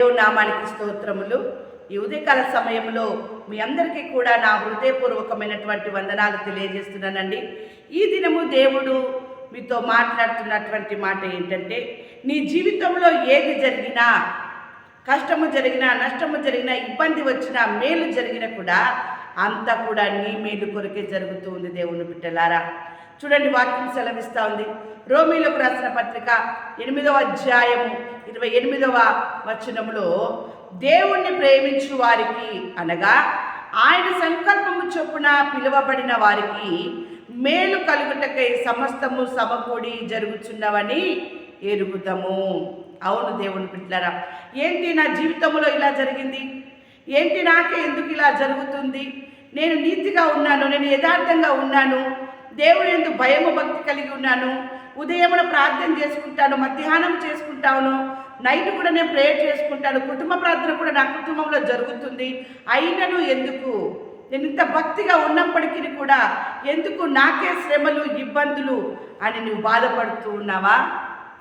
దేవుని నామానికి స్తోత్రములు. ఈ ఉదయకాల సమయంలో మీ అందరికీ కూడా నా హృదయపూర్వకమైనటువంటి వందనాలు తెలియజేస్తున్నానండి. ఈ దినము దేవుడు మీతో మాట్లాడుతున్నటువంటి మాట ఏంటంటే నీ జీవితంలో ఏది జరిగినా కష్టము జరిగినా నష్టము జరిగినా ఇబ్బంది వచ్చినా మేలు జరిగినా కూడా అంతా కూడా నీ మేలు కొరకే జరుగుతూ ఉంది దేవుని బిడ్డలారా. చూడండి వాక్యం సెలవిస్తూ ఉంది. రోమిలకు రాసిన పత్రిక ఎనిమిదవ అధ్యాయము ఇరవై ఎనిమిదవ వచనములో దేవుణ్ణి ప్రేమించు వారికి అనగా ఆయన సంకల్పము చొప్పున పిలువబడిన వారికి మేలు కలుగుటకై సమస్తము సమకూడి జరుగుచున్నవని ఎరుగుతాము అవును దేవుని బిడ్డలారా ఏంటి నా జీవితంలో ఇలా జరిగింది? ఏంటి నాకే ఎందుకు ఇలా జరుగుతుంది? నేను నీతిగా ఉన్నాను నేను యథార్థంగా ఉన్నాను దేవుడు ఎందుకు భయము భక్తి కలిగి ఉన్నాను ఉదయమున ప్రార్థన చేసుకుంటాను మధ్యాహ్నం చేసుకుంటాను నైట్ కూడా నేను ప్రేయర్ చేసుకుంటాను కుటుంబ ప్రార్థన కూడా నా కుటుంబంలో జరుగుతుంది. అయినను ఎందుకు? నేను ఇంత భక్తిగా ఉన్నప్పటికీ కూడా ఎందుకు నాకే శ్రమలు ఇబ్బందులు అని నువ్వు బాధపడుతూ ఉన్నావా?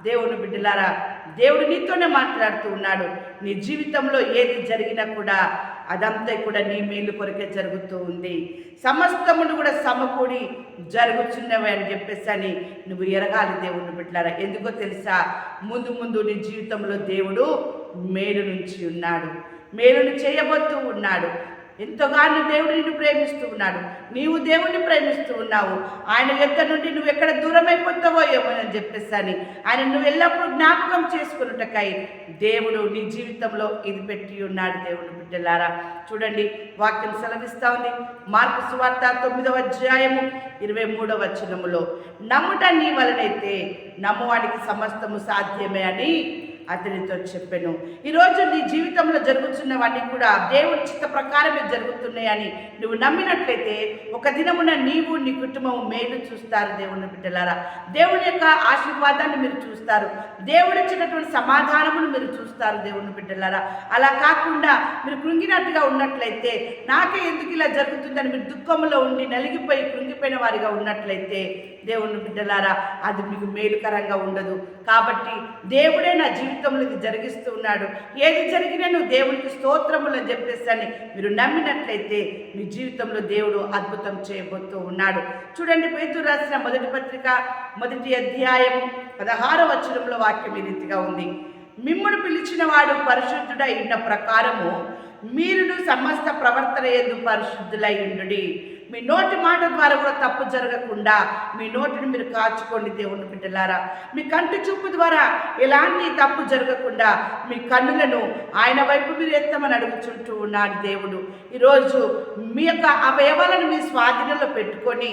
దేవుని బిడ్డలారా దేవుడు నీతోనే మాట్లాడుతూ ఉన్నాడు. నీ జీవితంలో ఏది జరిగినా కూడా అదంతా కూడా నీ మేలు కొరకే జరుగుతూ ఉంది. సమస్తమును కూడా సమకూడి జరుగుతున్నవి అని చెప్పేసి అని నువ్వు ఎరగాలి దేవుని బిడ్డలారా. ఎందుకో తెలుసా? ముందు ముందు నీ జీవితంలో దేవుడు మేలు నుంచి ఉన్నాడు. మేలును చేయబోతూ ఉన్నాడు. ఎంతగానో దేవుడు నిన్ను ప్రేమిస్తూ ఉన్నాడు. నీవు దేవుడిని ప్రేమిస్తూ ఉన్నావు. ఆయన ఎక్కడి నుండి నువ్వు ఎక్కడ దూరమైపోతావో అయిపోతావో ఏమో అని చెప్పేసి అని ఆయన నువ్వు ఎల్లప్పుడూ జ్ఞాపకం చేసుకున్నటకై దేవుడు నీ జీవితంలో ఇది పెట్టి ఉన్నాడు దేవుడు బిడ్డలారా. చూడండి వాక్యం సెలవిస్తా ఉంది. మార్పు సువార్త తొమ్మిదవ అధ్యాయము ఇరవై మూడవ వచనములో నమ్ముట నీ వలనైతే నమ్మవాడికి సమస్తము సాధ్యమే అని అతనితో చెప్పాను. ఈరోజు నీ జీవితంలో జరుగుతున్నవన్నీ కూడా దేవుడి చిత్త ప్రకారమే జరుగుతున్నాయని నువ్వు నమ్మినట్లయితే ఒక దినమున నీవు నీ కుటుంబం మేలు చూస్తారు దేవుని బిడ్డలారా. దేవుని యొక్క ఆశీర్వాదాన్ని మీరు చూస్తారు. దేవుడు ఇచ్చినటువంటి సమాధానమును మీరు చూస్తారు దేవుని బిడ్డలారా. అలా కాకుండా మీరు కృంగినట్టుగా ఉన్నట్లయితే నాకే ఎందుకు ఇలా జరుగుతుందని మీరు దుఃఖంలో ఉండి నలిగిపోయి కృంగిపోయిన వారిగా ఉన్నట్లయితే దేవుని బిడ్డలారా అది మీకు మేలుకరంగా ఉండదు. కాబట్టి దేవుడే నా జీవితంలో ఇది జరిగిస్తూ ఉన్నాడు. ఏది జరిగినా నువ్వు దేవునికి స్తోత్రములు అని చెప్పేసి మీరు నమ్మినట్లయితే మీ జీవితంలో దేవుడు అద్భుతం చేయబోతూ ఉన్నాడు. చూడండి పేతురు రాసిన మొదటి పత్రిక మొదటి అధ్యాయం పదహార వచనంలో వాక్యం ఈ రీతిగా ఉంది. మిమ్మల్ని పిలిచిన వాడు పరిశుద్ధుడై ఉన్న ప్రకారము మీరును సమస్త ప్రవర్తన ఎందు పరిశుద్ధులై ఉండుడి. మీ నోటి మాట ద్వారా కూడా తప్పు జరగకుండా మీ నోటిని మీరు కాచుకోండి దేవుని బిడ్డలారా. మీ కంటి చూపు ద్వారా ఎలాంటి తప్పు జరగకుండా మీ కన్నులను ఆయన వైపు మీరు ఎత్తమని అడుగుచుంటూ ఉన్నాడు దేవుడు. ఈరోజు మీ యొక్క అవయవాలను మీ స్వాధీనంలో పెట్టుకొని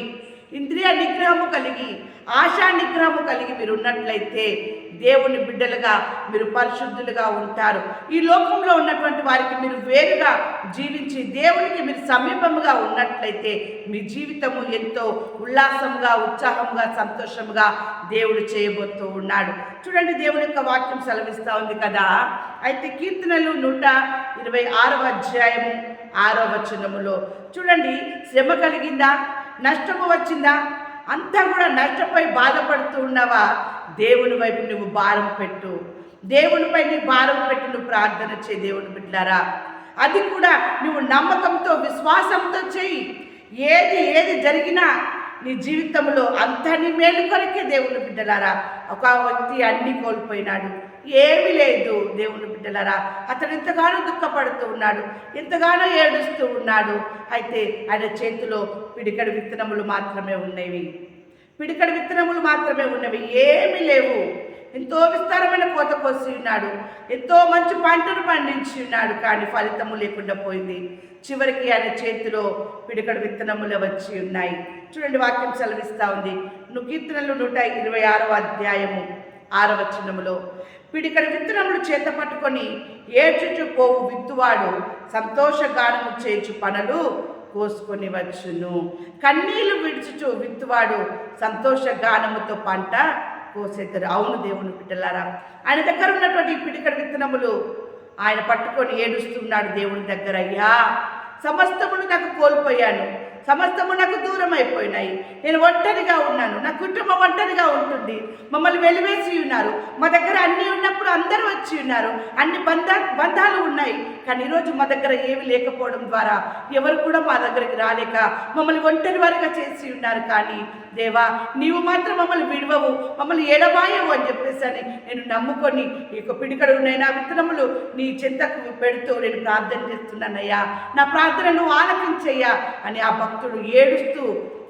ఇంద్రియ నిగ్రహము కలిగి ఆశా నిగ్రహము కలిగి మీరు ఉన్నట్లయితే దేవుని బిడ్డలుగా మీరు పరిశుద్ధులుగా ఉంటారు. ఈ లోకంలో ఉన్నటువంటి వారికి మీరు వేరుగా జీవించి దేవునికి మీరు సమీపముగా ఉన్నట్లయితే మీ జీవితము ఎంతో ఉల్లాసంగా ఉత్సాహంగా సంతోషంగా దేవుడు చేయబోతూ ఉన్నాడు. చూడండి దేవుని యొక్క వాక్యం సెలవిస్తూ ఉంది కదా. అయితే కీర్తనలు నూట ఇరవై ఆరవ అధ్యాయము ఆరో వచనములో చూడండి శ్రమ కలిగిందా? నష్టము వచ్చిందా? అంతా కూడా నష్టపోయి బాధపడుతూ ఉన్నావా? దేవుని వైపు నువ్వు భారం పెట్టు. దేవునిపై నీ భారం పెట్టి నువ్వు ప్రార్థన చేయి దేవుని బిడ్డారా అది కూడా నువ్వు నమ్మకంతో విశ్వాసంతో చేయి. ఏది ఏది జరిగినా నీ జీవితంలో అంత నీ మేలు కొరకే దేవుని బిడ్డలారా. ఒక వ్యక్తి అన్ని కోల్పోయినాడు. ఏమీ లేదు దేవుని బిడ్డలారా. అతడు ఎంతగానో దుఃఖపడుతూ ఉన్నాడు. ఎంతగానో ఏడుస్తూ ఉన్నాడు. అయితే ఆయన చేతిలో పిడికడు విత్తనములు మాత్రమే ఉన్నవి. పిడికడు విత్తనములు మాత్రమే ఉన్నవి. ఏమీ లేవు. ఎంతో విస్తారమైన కోత కోసి ఉన్నాడు. ఎంతో మంచి పంటను పండించి ఉన్నాడు కానీ ఫలితము లేకుండా పోయింది. చివరికి ఆయన చేతిలో పిడికడు విత్తనములు వచ్చి ఉన్నాయి. చూడండి వాక్యం సెలవిస్తూ ఉంది. నువ్వు కీర్తనలు నూట ఇరవై ఆరవ అధ్యాయము ఆరవ చిన్నములో పిడికడి విత్తనములు చేత పట్టుకొని ఏడ్చుచు పోవు విత్తువాడు సంతోషగానము చేచు పనులు కోసుకొని వచ్చును. కన్నీళ్ళు విడుచుచు విత్తువాడు సంతోషగానముతో పంట కోసేద్దరు అవును దేవుని బిడ్డలారా. ఆయన దగ్గర ఉన్నటువంటి ఈ పిడికడ విత్తనములు ఆయన పట్టుకొని ఏడుస్తున్నాడు దేవుని దగ్గర. అయ్యా సమస్తమును నాకు కోల్పోయాను. సమస్తము నాకు దూరం అయిపోయినాయి నేను ఒంటరిగా ఉన్నాను. నా కుటుంబం ఒంటరిగా ఉంటుంది. మమ్మల్ని వెలివేసి ఉన్నారు. మా దగ్గర అన్నీ ఉన్నప్పుడు అందరూ వచ్చి ఉన్నారు. అన్ని బంధ బంధాలు ఉన్నాయి. కానీ ఈరోజు మా దగ్గర ఏమి లేకపోవడం ద్వారా ఎవరు కూడా మా దగ్గరికి రాలేక మమ్మల్ని ఒంటరి వారిగా చేసి ఉన్నారు. కానీ దేవా నీవు మాత్రం మమ్మల్ని విడవవు. మమ్మల్ని ఏడబాయవు అని చెప్పేసి అని నేను నమ్ముకొని ఈ యొక్క పిడికడునైనా విత్తనములు నీ చింతకు పెడుతూ నేను ప్రార్థన చేస్తున్నానయ్యా. నా ప్రార్థనను ఆలకించయ్యా అని ఆ భక్తి భక్తుడు ఏడుస్తూ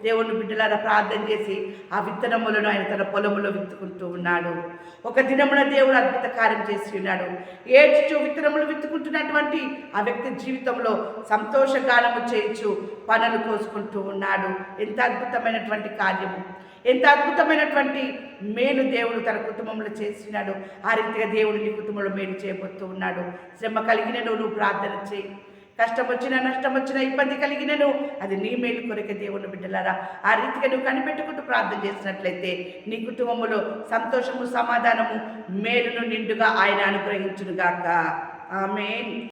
దేవుని బిడ్డలారా ప్రార్థన చేసి ఆ విత్తనములను ఆయన తన పొలములో విత్తుకుంటూ ఉన్నాడు. ఒక దినమున దేవుడు అద్భుత కార్యం చేసి ఉన్నాడు. ఏడ్చు విత్తనములు విత్తుకుంటున్నటువంటి ఆ వ్యక్తి జీవితంలో సంతోషకాలము చేయించు పనులు కోసుకుంటూ ఉన్నాడు. ఎంత అద్భుతమైనటువంటి కార్యము. ఎంత అద్భుతమైనటువంటి మేలు దేవుడు తన కుటుంబంలో చేసినాడు. ఆ రీతిగా దేవుడు నీ కుటుంబంలో మేలు చేయబోతూ ఉన్నాడు. శ్రమ కలిగిన నువ్వు ప్రార్థన చేయి. కష్టం వచ్చినా నష్టం వచ్చినా ఇబ్బంది కలిగినను అది నీ మేలు కొరకే దేవుని బిడ్డలారా. ఆ రీతిగా నువ్వు కనిపెట్టుకుంటూ ప్రార్థన చేసినట్లయితే నీ కుటుంబములో సంతోషము సమాధానము మేలును నిండుగా ఆయన అనుగ్రహించునుగాక. ఆమె